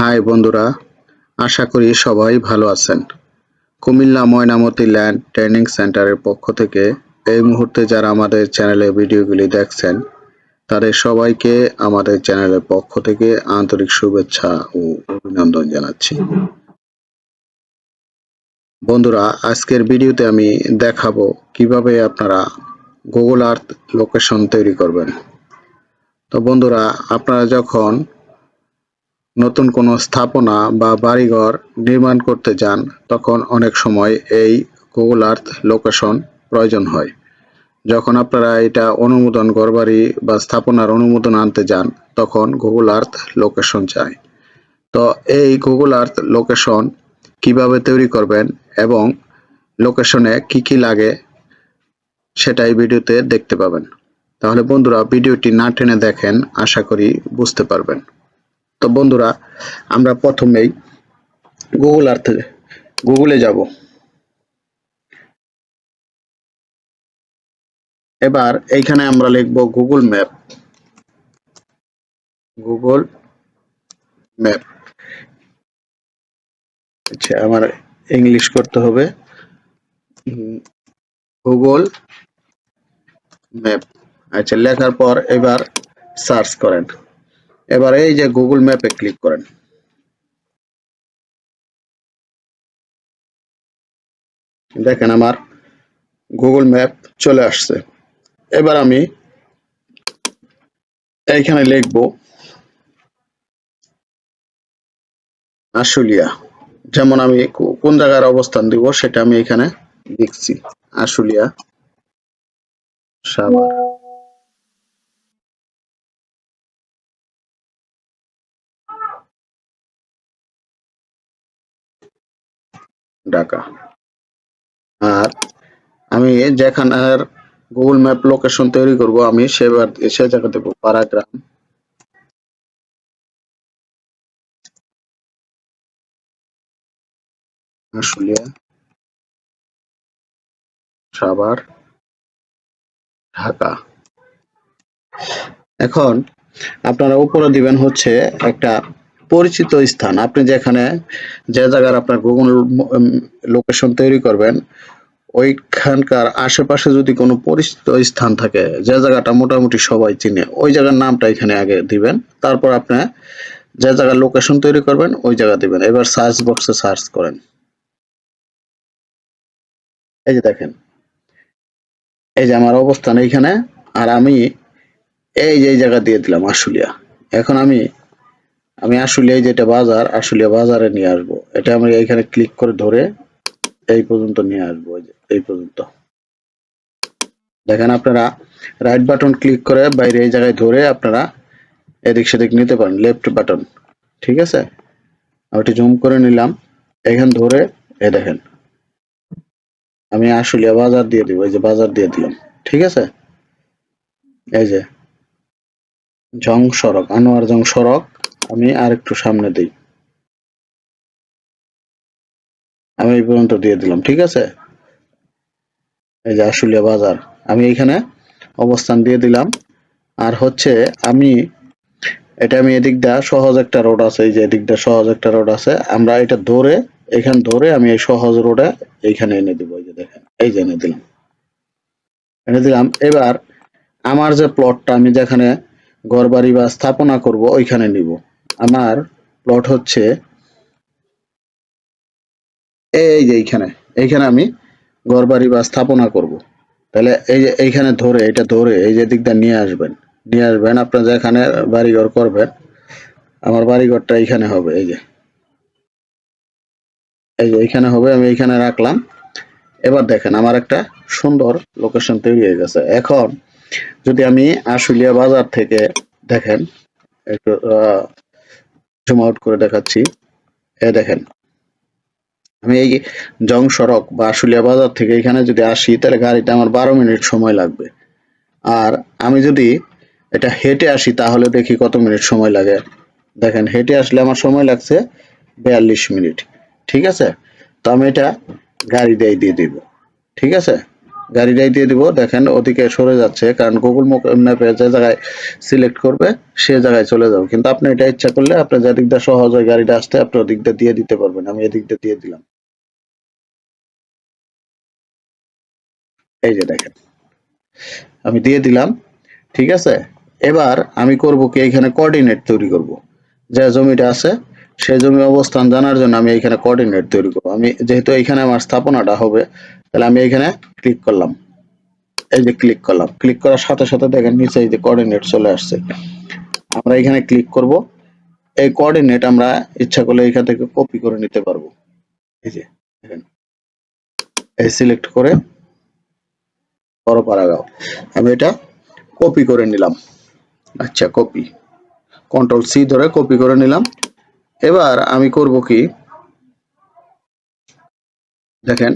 High বন্ধুরা, আশা করি সবাই ভালো আছেন। কুমিল্লা ময়নামতি ল্যান্ড ট্রেনিং সেন্টারের পক্ষ থেকে এই মুহূর্তে যারা আমাদের চ্যানেলে ভিডিওগুলি দেখছেন, তাদের সবাইকে আমাদের চ্যানেলের পক্ষ থেকে আন্তরিক শুভেচ্ছা ও অভিনন্দন জানাচ্ছি। বন্ধুরা, আজকের ভিডিওতে আমি দেখাবো কীভাবে আপনারা গুগল আর্থ লোকেশন তৈরি করবেন। তো বন্ধুরা, আপনারা যখন নতুন কোনো স্থাপনা বা বাড়িঘর নির্মাণ করতে যান, তখন অনেক সময় এই গুগল আর্থ লোকেশন প্রয়োজন হয়। যখন আপনারা এটা অনুমোদন ঘরবাড়ি বা স্থাপনার অনুমোদন আনতে যান, তখন গুগল আর্থ লোকেশন চাই। তো এই গুগল আর্থ লোকেশন কীভাবে তৈরি করবেন এবং লোকেশনে কি কি লাগে, সেটাই ভিডিওতে দেখতে পাবেন। তাহলে বন্ধুরা, ভিডিওটি না টেনে দেখেন, আশা করি বুঝতে পারবেন। তো বন্ধুরা, আমরা প্রথমেই গুগল আর্থে গুগলে যাব। এবার এইখানে আমরা লিখব গুগল ম্যাপ গুগল ম্যাপ আচ্ছা আমার ইংলিশ করতে হবে। গুগল ম্যাপ আচ্ছা লেখার পর এবার সার্চ করেন। এবার এই যে গুগল ম্যাপে ক্লিক করেন। দেখেন আমার গুগল ম্যাপ চলে আসছে। এবার আমি এইখানে লিখব আশুলিয়া। যেমন আমি কোন জায়গার অবস্থান দিব সেটা আমি এখানে লিখছি। আশুলিয়া ঢাকা। আর আমি যেখানের গুগল ম্যাপ লোকেশন তৈরি করব, আমি সেবার সে জায়গা দেবো পাড়াগ্রাম আশুলিয়া। সাভার। ঢাকা। এখন আপনারা উপরে দিবেন হচ্ছে একটা পরিচিত স্থান। আপনি যেখানে যে জায়গার আপনার গুগল লোকেশন তৈরি করবেন, ওইখানকার আশেপাশে যদি কোনো পরিচিত স্থান থাকে, যে জায়গাটা মোটামুটি সবাই চিনে, ওই জায়গার নামটা এখানে আগে দিবেন। তারপর আপনি যে জায়গার লোকেশন তৈরি করবেন, ওই জায়গা দিবেন। এবার সার্চ বক্সে সার্চ করেন। এই যে দেখেন, এই যে আমার অবস্থান এইখানে, আর আমি এই যে জায়গা দিয়ে দিলাম আশুলিয়া। এখন আমি আমি আশুলিয়া যেটা বাজার, আশুলিয়া বাজারে নিয়ে আসব। এটা আমি এইখানে ক্লিক করে ধরে এই পর্যন্ত নিয়ে আসব, এই পর্যন্ত। দেখেন আপনারা রাইট বাটন ক্লিক করে বাইরে এই জায়গায় ধরে আপনারা এদিক সেদিক নিতে পারেন লেফট বাটন ঠিক আছে? আমি জুম করে নিলাম। এখান ধরে এ দেখেন। আমি আশুলিয়া বাজার দিয়ে দিব, এই যে বাজার দিয়ে দিলাম। ঠিক আছে? এই যে, জং সড়ক, আনোয়ার জং সড়ক। আমি আর একটু সামনে দিই। আমি এই পর্যন্ত দিয়ে দিলাম, ঠিক আছে? এই যে আশুলিয়া বাজার, আমি এইখানে অবস্থান দিয়ে দিলাম। আর হচ্ছে আমি, এটা আমি এদিক দা সহজ একটা রোড আছে, এই যে এদিক দা সহজ একটা রোড আছে। আমরা এটা ধরে, এখান ধরে আমি এই সহজ রোডে এইখানে এনে দিব, এই যে দেখেন, এই যে এনে দিলাম। এনে দিলাম, এবার আমার যে প্লটটা আমি যেখানে ঘরবাড়ি বা স্থাপনা করব, ওইখানে নিব। আমার প্লট হচ্ছে এই যে এইখানে এইখানে আমি ঘরবাড়ি বা স্থাপনা করব। তাহলে এই যে এইখানে ধরে, এটা ধরে এই যে দিকটা নিয়ে আসবেন। নিয়ে আসবেন, আপনার যেখানে বাড়িঘর করবেন, আমার বাড়িঘরটা এইখানে হবে, এই যে। এই যে এইখানে হবে, আমি এইখানে রাখলাম। এবার দেখেন, আমার একটা সুন্দর লোকেশন তৈরি হয়ে গেছে। এখন যদি আমি আশুলিয়া বাজার থেকে দেখেন, একটু জুম আউট করে দেখাচ্ছি। এ দেখেন, আমি এই জং সড়ক বা আশুলিয়া বাজার থেকে এখানে যদি আসি, তাহলে গাড়িটা আমার বারো মিনিট সময় লাগবে। আর আমি যদি এটা হেঁটে আসি, তাহলে দেখি কত মিনিট সময় লাগে। দেখেন, হেঁটে আসলে আমার সময় লাগছে বিয়াল্লিশ মিনিট। ঠিক আছে? তো আমি এটা গাড়ি দিয়ে দিয়ে দিব। ঠিক আছে? গাড়িটাই দিয়ে দিব, দেখেন ওদিকে সরে যাচ্ছে, কারণ গুগল ম্যাপে যে জায়গায় সিলেক্ট করবে, সে জায়গায় চলে যাবে। কিন্তু আপনি এটা ইচ্ছা করলে আপনি যে দিয়ে সহজ হয় গাড়িটা আসতে, আপনি ওদিক দিয়ে দিতে পারবেন। আমি এদিক দিয়ে দিয়ে দিলাম। এই যে দেখেন, আমি দিয়ে দিলাম, ঠিক আছে? এবার আমি করব কি, এখানে কোঅর্ডিনেট তৈরি করব। যে জমিটা আছে সেই জমি অবস্থান জানার জন্য আমি এখানে কোঅর্ডিনেট তৈরি করব। আমি যেহেতু এখানে আমার স্থাপনাটা হবে, তাহলে আমি এখানে ক্লিক করলাম। এই যে ক্লিক করলাম। ক্লিক করার সাথে সাথে দেখেন নিচে এই যে কোঅর্ডিনেট চলে আসছে। আমরা এখানে ক্লিক করব। এই কোঅর্ডিনেট আমরা ইচ্ছা করলে এখান থেকে কপি করে নিতে পারব। এই যে এই সিলেক্ট করে বড় পারাগাও আমি এটা কপি করে নিলাম। আচ্ছা কপি কন্ট্রোল সি ধরে কপি করে নিলাম। এবার আমি করব কি? দেখেন